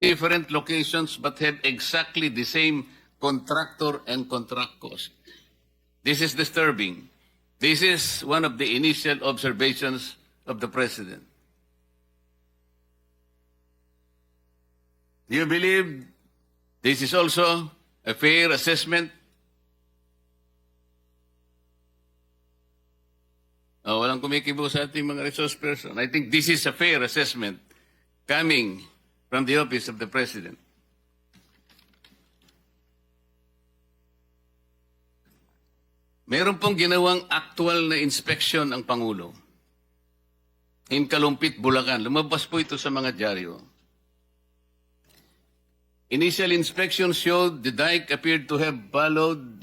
different locations but have exactly the same contractor and contract cost. This is disturbing. This is one of the initial observations of the President. Do you believe this is also a fair assessment? Oh, walang kumikibo sa ating mga resource person. I think this is a fair assessment coming from the office of the President. Meron pong ginawang actual na inspection ang Pangulo. In Kalumpit, Bulacan. Lumabas po ito sa mga dyaryo. Initial inspection showed the dike appeared to have followed,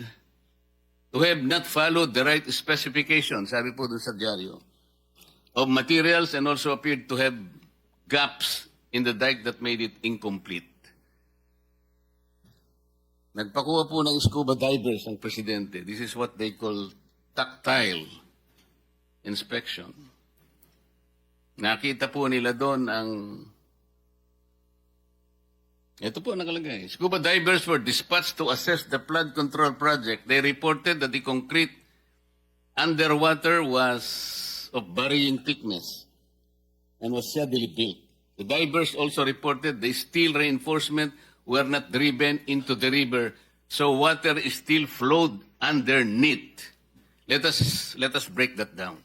to have not followed the right specifications, sabi po dun sa dyaryo, of materials and also appeared to have gaps in the dike that made it incomplete. Nagpakuha po ng scuba divers ang presidente. This is what they call tactile inspection. Nakita po nila doon ang ito po nakalagay. Scuba divers were dispatched to assess the flood control project. They reported that the concrete underwater was of varying thickness and was shabbily built. The divers also reported the steel reinforcement were not driven into the river, so water still flowed underneath. Let us let us break that down.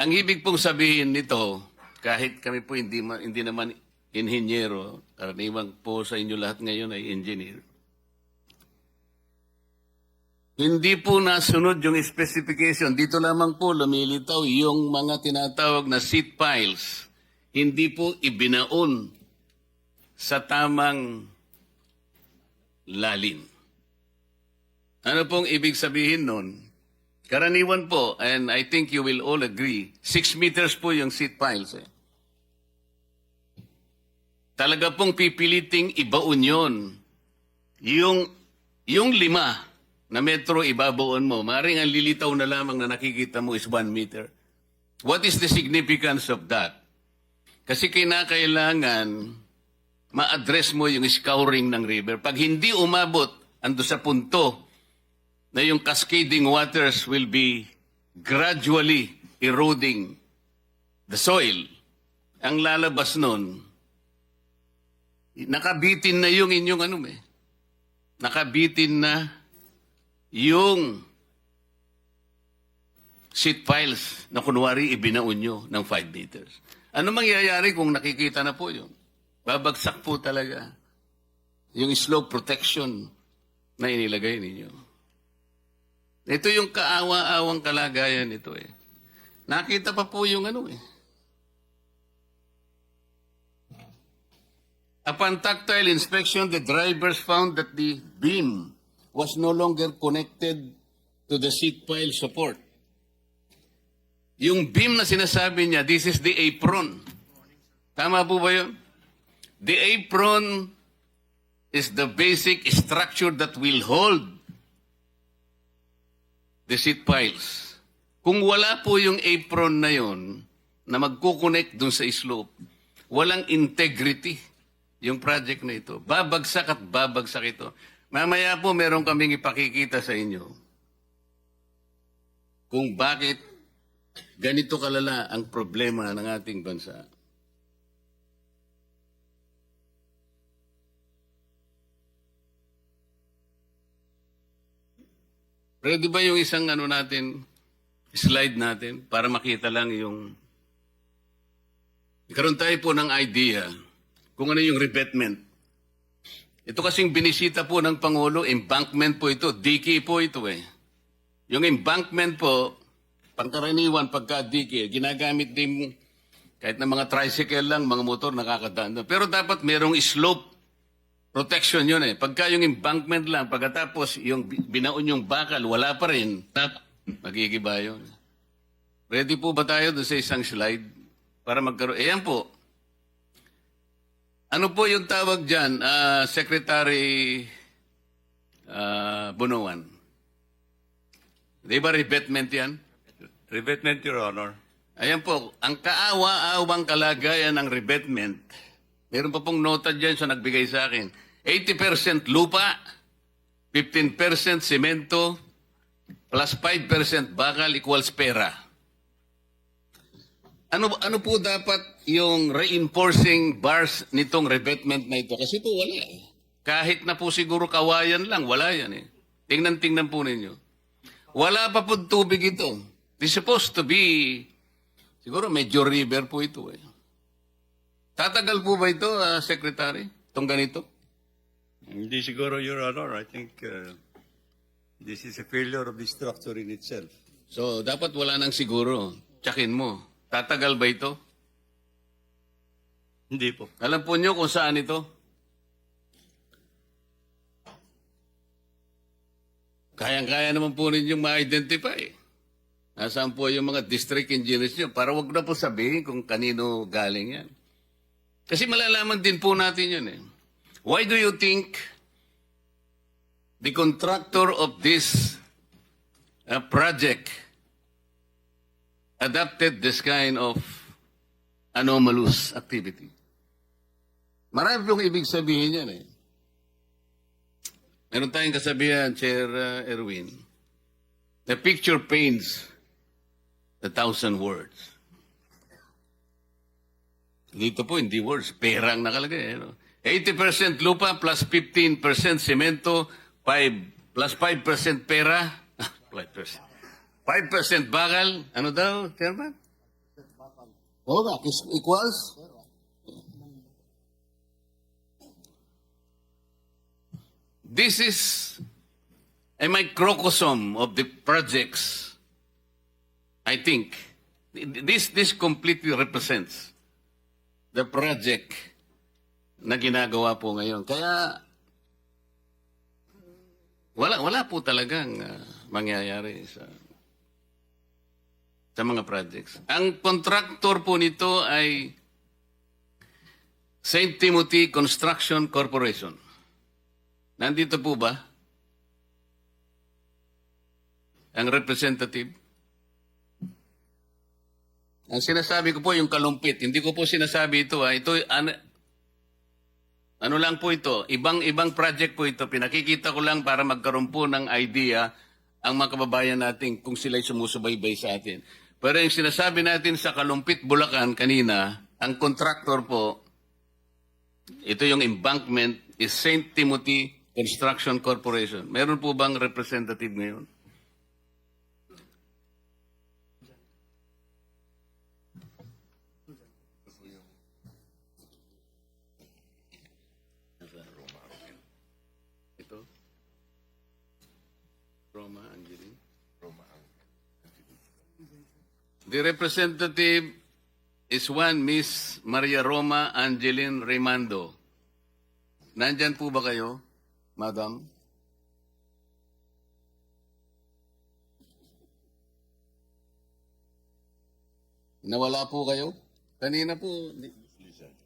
Ang ibig pong sabihin nito, kahit kami po hindi, hindi naman inhinyero, karaniwang po sa inyo lahat ngayon ay engineer, hindi po nasunod yung specification. Dito lamang po lumilitaw yung mga tinatawag na seat piles. Hindi po ibinaon sa tamang lalim. Ano pong ibig sabihin nun? Karaniwan po, and I think you will all agree, 6 meters po yung seat piles. Eh. Talaga pong pipiliting ibaon yun. Yung, yung lima na metro ibabaon mo, maring ang lilitaw na lamang na nakikita mo is 1 meter. What is the significance of that? Kasi kinakailangan ma-address mo yung scouring ng river. Pag hindi umabot, ando sa punto na yung cascading waters will be gradually eroding the soil. Ang lalabas nun, nakabitin na yung inyong ano eh. Nakabitin na yung sheet piles na kunwari ibinaon nyo ng 5 meters. Ano mangyayari kung nakikita na po yun? Babagsak po talaga yung slope protection na inilagay ninyo. Ito yung kaawa-awang kalagayan nito eh. Nakita pa po yung ano eh. Upon tactile inspection, the drivers found that the beam was no longer connected to the seat pile support. Yung beam na sinasabi niya, this is the apron. Tama po ba yun? The apron is the basic structure that will hold the seat piles. Kung wala po yung apron na yon na magkukonect dun sa slope, walang integrity yung project na ito. Babagsak at babagsak ito. Mamaya po meron kaming ipakikita sa inyo kung bakit ganito kalala ang problema ng ating bansa. Ready ba yung isang ano natin, slide natin, para makita lang yung... Karoon tayo po ng idea kung ano yung revetment. Ito kasing binisita po ng Pangulo, embankment po ito, diki po ito eh. Yung embankment po, pangkaraniwan pagka diki, ginagamit din kahit na mga tricycle lang, mga motor nakakadaan. Pero dapat merong slope protection yun eh. Pagka yung embankment lang, pagkatapos yung bi- binaon yung bakal, wala pa rin, magigiba yun. Ready po ba tayo doon sa isang slide? Para magkaroon. Ayan po. Ano po yung tawag dyan, ah, Secretary ah, Bunuan? Di ba revetment yan? Revetment, Your Honor. Ayan po, ang kaawa-awang kalagayan ng revetment Meron pa pong nota dyan sa nagbigay sa akin. 80% lupa, 15% semento, plus 5% bakal equals pera. Ano ano po dapat yung reinforcing bars nitong revetment na ito? Kasi po wala eh. Kahit na po siguro kawayan lang, wala yan eh. Tingnan-tingnan po ninyo. Wala pa po tubig ito. It's supposed to be, siguro medyo river po ito eh. Tatagal po ba ito, ah, Secretary? Itong ganito? Hindi siguro, Your Honor. I think uh, this is a failure of the structure in itself. So, dapat wala nang siguro. Tsakin mo. Tatagal ba ito? Hindi po. Alam po nyo kung saan ito? Kayang-kaya naman po ninyong ma-identify. Nasaan po yung mga district engineers nyo para wag na po sabihin kung kanino galing yan. Kasi malalaman din po natin yun eh. Why do you think the contractor of this uh, project adopted this kind of anomalous activity? Marami pong ibig sabihin yan eh. Meron tayong kasabihan, Chair uh, Erwin. The picture paints a thousand words. Dito po, hindi words. Perang nakalagay. Ano? 80% lupa plus 15% semento, 5, plus 5% pera, 5%. 5% bakal. Ano daw, Chairman? Oo nga, equals? This is a microcosm of the projects. I think this this completely represents the project na ginagawa po ngayon. Kaya wala wala po talagang ah, mangyayari sa sa mga projects. Ang contractor po nito ay St. Timothy Construction Corporation. Nandito po ba? Ang representative? Ang sinasabi ko po yung kalumpit. Hindi ko po sinasabi ito. Ha. Ito, ano, ano lang po ito? Ibang-ibang project po ito. Pinakikita ko lang para magkaroon po ng idea ang mga kababayan natin kung sila'y sumusubaybay sa atin. Pero yung sinasabi natin sa Kalumpit, Bulacan kanina, ang contractor po, ito yung embankment is St. Timothy Construction Corporation. Meron po bang representative ngayon? The representative is one Miss Maria Roma Angeline Raymando. Nandyan po ba kayo, Madam? Nawala po kayo? Kanina po.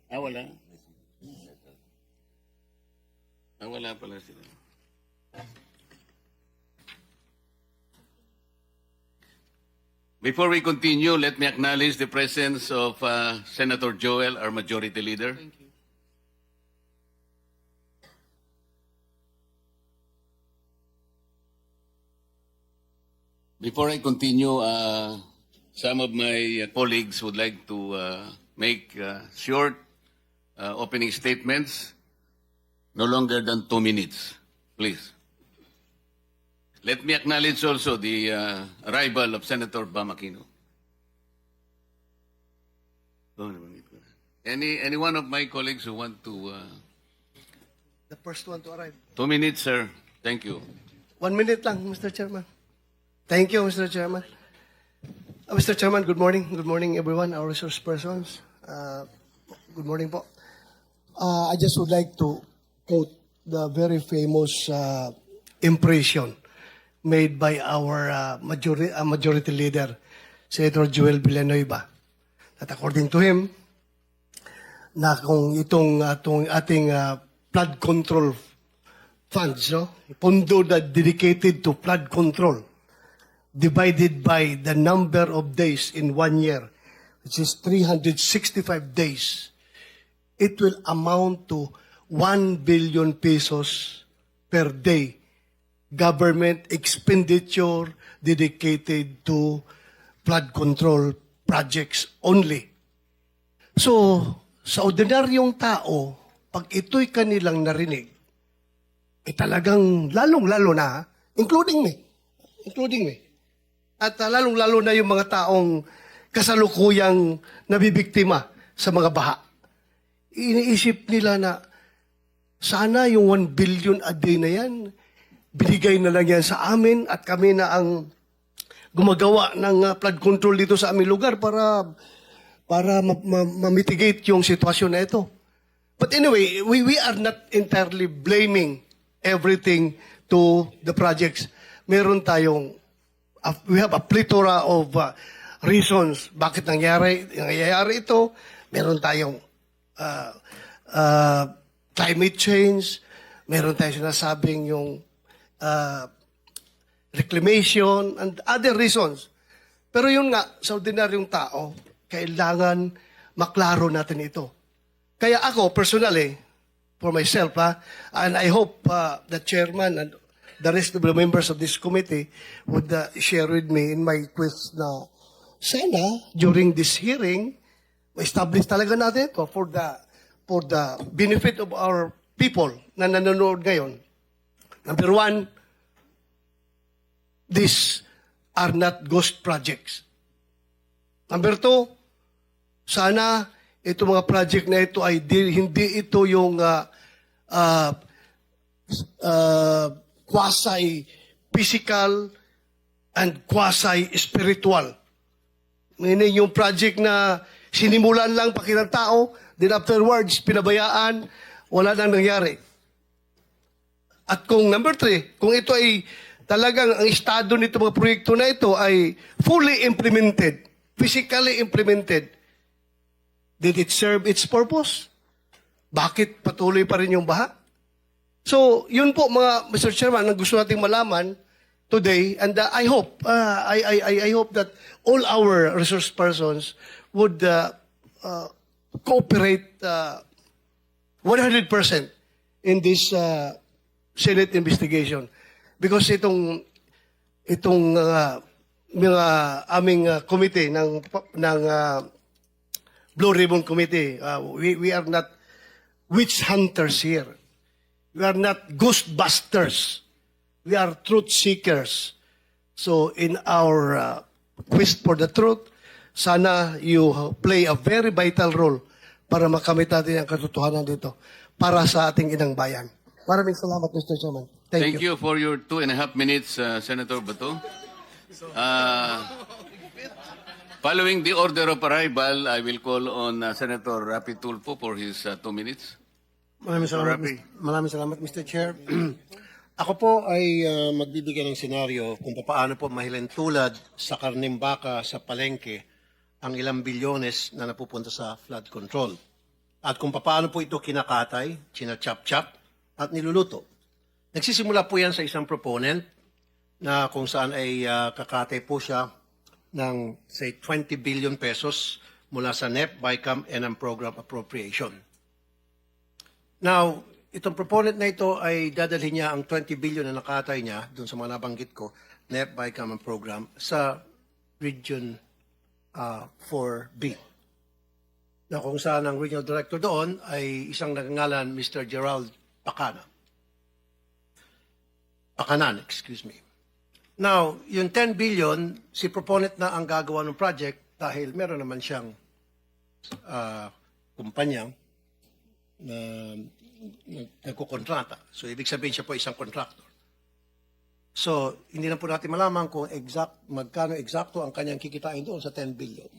Ah, wala. Ah, wala pala sila. Before we continue, let me acknowledge the presence of uh, Senator Joel, our Majority Leader. Thank you. Before I continue, uh, some of my uh, colleagues would like to uh, make uh, short uh, opening statements, no longer than two minutes, please. Let me acknowledge also the uh, arrival of Senator Bamakino. Any any one of my colleagues who want to uh, The first one to arrive. two minutes, sir. Thank you. One minute lang, Mr. Chairman. Thank you, Mr. Chairman. Uh, Mr. Chairman, good morning. Good morning, everyone, our resource persons. Uh, good morning po. Uh, I just would like to quote the very famous uh, impression made by our uh, majority, uh, majority leader, Senator Joel Villanueva. That according to him, na kung itong atong ating uh, flood control funds, no? Pondo na dedicated to flood control, divided by the number of days in one year, which is 365 days, it will amount to 1 billion pesos per day government expenditure dedicated to flood control projects only. So, sa ordinaryong tao, pag ito'y kanilang narinig, eh talagang lalong-lalo na, including me, including me, at uh, lalong-lalo na yung mga taong kasalukuyang nabibiktima sa mga baha. Iniisip nila na sana yung 1 billion a day na yan, binigay na lang yan sa amin at kami na ang gumagawa ng uh, flood control dito sa aming lugar para para ma- ma- ma-mitigate yung sitwasyon na ito. But anyway, we, we are not entirely blaming everything to the projects. Meron tayong, uh, we have a plethora of uh, reasons bakit nangyari, nangyayari ito. Meron tayong uh, uh, climate change. Meron tayong sinasabing yung uh, reclamation and other reasons. Pero yun nga, sa ordinaryong tao, kailangan maklaro natin ito. Kaya ako, personally, for myself, ha, and I hope uh, the chairman and the rest of the members of this committee would uh, share with me in my quest na sana, during this hearing, ma-establish talaga natin ito for the, for the benefit of our people na nanonood ngayon. Number one, these are not ghost projects. Number two, sana ito mga project na ito ay di, hindi ito yung uh, uh, uh, quasi physical and quasi spiritual. Meaning yung project na sinimulan lang pakitang tao, then afterwards pinabayaan, wala nang nangyari. At kung number three, kung ito ay talagang ang estado nito mga proyekto na ito ay fully implemented, physically implemented, did it serve its purpose? Bakit patuloy pa rin yung baha? So, yun po mga Mr. Chairman, ang gusto nating malaman today and uh, I hope uh, I, I I hope that all our resource persons would uh, uh, cooperate uh, 100% in this uh, Senate investigation. Because itong itong uh, mga aming uh, committee ng ng uh, Blue Ribbon Committee uh, we we are not witch hunters here. We are not ghostbusters. We are truth seekers. So in our uh, quest for the truth sana you play a very vital role para makamit natin ang katotohanan dito para sa ating inang bayan. Maraming salamat, Mr. Chairman. Thank, Thank you for your two and a half minutes, uh, Senator Bato. Uh, following the order of arrival, I will call on uh, Senator Rapi Tulfo for his uh, two minutes. Maraming salamat, Rapi. Mr. maraming salamat, Mr. Chair. Ako po ay ah, magbibigay ng senaryo kung paano po mahilentulad sa karning baka sa palengke ang ilang bilyones na napupunta sa flood control. At kung paano po ito kinakatay, chinachap-chap, at niluluto. Nagsisimula po yan sa isang proponent na kung saan ay ah, kakatay po siya ng say 20 billion pesos mula sa NEP, BICAM, and ang program appropriation. Now, itong proponent na ito ay dadalhin niya ang 20 billion na nakatay niya doon sa mga nabanggit ko, NEP by Common Program, sa Region uh, 4B. Na kung saan ang regional director doon ay isang nagangalan Mr. Gerald Pacana. Pakanan, excuse me. Now, yung 10 billion, si proponent na ang gagawa ng project dahil meron naman siyang uh, kumpanya na nag- nagkukontrata. So, ibig sabihin siya po isang contractor. So, hindi na po natin malaman kung exact, magkano eksakto ang kanyang kikitain doon sa 10 billion.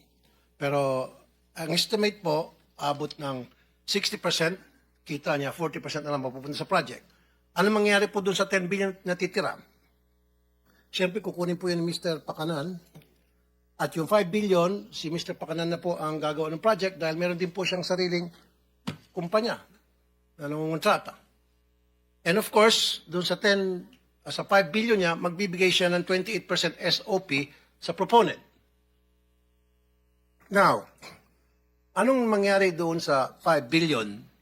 Pero, ang estimate po, abot ng 60% kita niya, 40% na lang mapupunta sa project. Ano mangyayari po doon sa 10 billion na titira? Siyempre, kukunin po yun ni Mr. Pakanan. At yung 5 billion, si Mr. Pakanan na po ang gagawa ng project dahil meron din po siyang sariling kumpanya na nangungontrata. And of course, doon sa 10, uh, sa 5 billion niya, magbibigay siya ng 28% SOP sa proponent. Now, anong mangyari doon sa 5 billion